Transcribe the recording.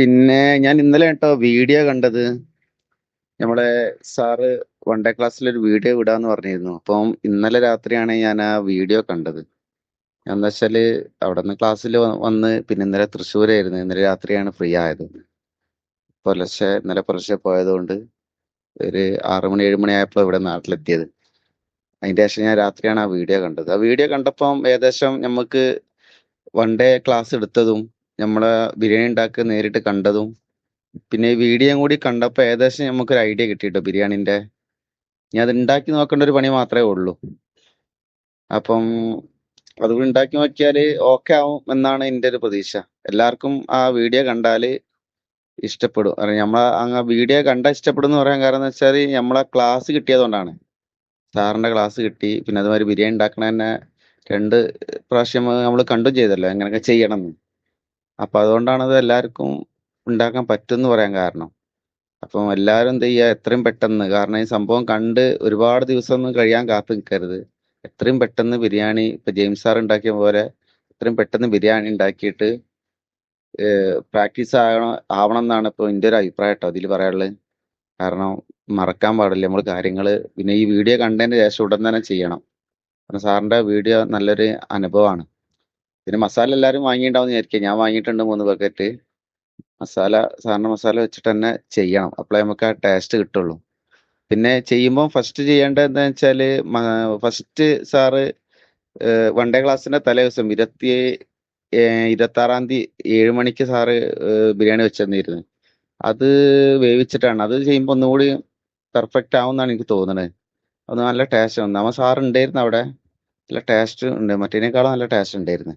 പിന്നെ ഞാൻ ഇന്നലെ കേട്ടോ വീഡിയോ കണ്ടത്. നമ്മുടെ സാറ് വൺ ഡേ ക്ലാസ്സിൽ ഒരു വീഡിയോ വിടാന്ന് പറഞ്ഞിരുന്നു. അപ്പം ഇന്നലെ രാത്രിയാണ് ഞാൻ ആ വീഡിയോ കണ്ടത്. എന്താ വെച്ചാൽ അവിടെ നിന്ന് ക്ലാസ്സിൽ വന്ന് പിന്നെ ഇന്നലെ തൃശ്ശൂരായിരുന്നു. ഇന്നലെ രാത്രിയാണ് ഫ്രീ ആയത്. പുലർച്ചെ ഇന്നലെ പുലർച്ചെ പോയതുകൊണ്ട് ഒരു ആറു മണി ഏഴ് മണി ആയപ്പോൾ ഇവിടെ നാട്ടിലെത്തിയത്. അതിന്റെ ശേഷം ഞാൻ രാത്രിയാണ് ആ വീഡിയോ കണ്ടത്. ആ വീഡിയോ കണ്ടപ്പം ഏകദേശം നമുക്ക് വൺ ഡേ ക്ലാസ് എടുത്തതും നമ്മളെ ബിരിയാണി ഉണ്ടാക്കുക നേരിട്ട് കണ്ടതും പിന്നെ വീഡിയോ കൂടി കണ്ടപ്പോൾ ഏകദേശം നമുക്കൊരു ഐഡിയ കിട്ടിട്ടോ ബിരിയാണിന്റെ ഞാൻ അത് ഉണ്ടാക്കി നോക്കേണ്ട ഒരു പണി മാത്രമേ ഉള്ളൂ. അപ്പം അത് ഉണ്ടാക്കി നോക്കിയാൽ ഓക്കെ ആവും എന്നാണ് എന്റെ ഒരു പ്രതീക്ഷ. എല്ലാവർക്കും ആ വീഡിയോ കണ്ടാൽ ഇഷ്ടപ്പെടും. കാരണം നമ്മളെ അങ്ങ് വീഡിയോ കണ്ട ഇഷ്ടപ്പെടും എന്ന് പറയാൻ കാരണം എന്ന് വെച്ചാൽ നമ്മളെ ക്ലാസ് കിട്ടിയതുകൊണ്ടാണ് സാറിന്റെ ക്ലാസ് കിട്ടി. പിന്നെ അതുമാതിരി ബിരിയാണി ഉണ്ടാക്കണ തന്നെ രണ്ട് പ്രാവശ്യം നമ്മൾ കണ്ടും ചെയ്തല്ലോ എങ്ങനെയൊക്കെ ചെയ്യണം അപ്പൊ അതുകൊണ്ടാണ് അത് എല്ലാവർക്കും ഉണ്ടാക്കാൻ പറ്റുമെന്ന് പറയാൻ കാരണം. അപ്പം എല്ലാവരും എന്ത് ചെയ്യുക എത്രയും പെട്ടെന്ന് കാരണം ഈ സംഭവം കണ്ട് ഒരുപാട് ദിവസം ഒന്നും കഴിയാൻ കാത്തു നിൽക്കരുത്. എത്രയും പെട്ടെന്ന് ബിരിയാണി ഇപ്പൊ ജെയിംസ് സാർ ഉണ്ടാക്കിയ പോലെ എത്രയും പെട്ടെന്ന് ബിരിയാണി ഉണ്ടാക്കിയിട്ട് പ്രാക്ടീസ് ആകണം ആവണം എന്നാണ് ഇപ്പൊ എന്റെ ഒരു അഭിപ്രായം കേട്ടോ അതിൽ പറയാനുള്ളത് കാരണം മറക്കാൻ പാടില്ല നമ്മൾ കാര്യങ്ങൾ പിന്നെ ഈ വീഡിയോ കണ്ടതിന് ശേഷം ഉടൻ തന്നെ ചെയ്യണം. കാരണം സാറിന്റെ വീഡിയോ നല്ലൊരു അനുഭവമാണ്. പിന്നെ മസാല എല്ലാവരും വാങ്ങിയിട്ടുണ്ടാവും വിചാരിക്കുക. ഞാൻ വാങ്ങിയിട്ടുണ്ട് മൂന്ന് പാക്കറ്റ് മസാല സാധാരണ മസാല വെച്ചിട്ട് തന്നെ ചെയ്യണം. അപ്പോഴേ നമുക്ക് ആ ടേസ്റ്റ് കിട്ടുള്ളൂ. പിന്നെ ചെയ്യുമ്പോൾ ഫസ്റ്റ് ചെയ്യേണ്ടത് എന്താ വെച്ചാൽ ഫസ്റ്റ് സാറ് വൺ ഡേ ക്ലാസ്സിന്റെ തലേ ദിവസം ഇരുപത്തി ഇരുപത്തി ആറാം തീയതി ഏഴ് മണിക്ക് സാറ് ബിരിയാണി വെച്ചിരുന്നിരുന്നു അത് വേവിച്ചിട്ടാണ്. അത് ചെയ്യുമ്പോൾ ഒന്നുകൂടി പെർഫെക്റ്റ് ആവുമെന്നാണ് എനിക്ക് തോന്നുന്നത് അത് നല്ല ടേസ്റ്റ് ഉണ്ട് നമ്മൾ സാർ ഉണ്ടായിരുന്നു അവിടെ. നല്ല ടേസ്റ്റ് ഉണ്ട്. മറ്റേനേക്കാളും നല്ല ടേസ്റ്റ് ഉണ്ടായിരുന്നു.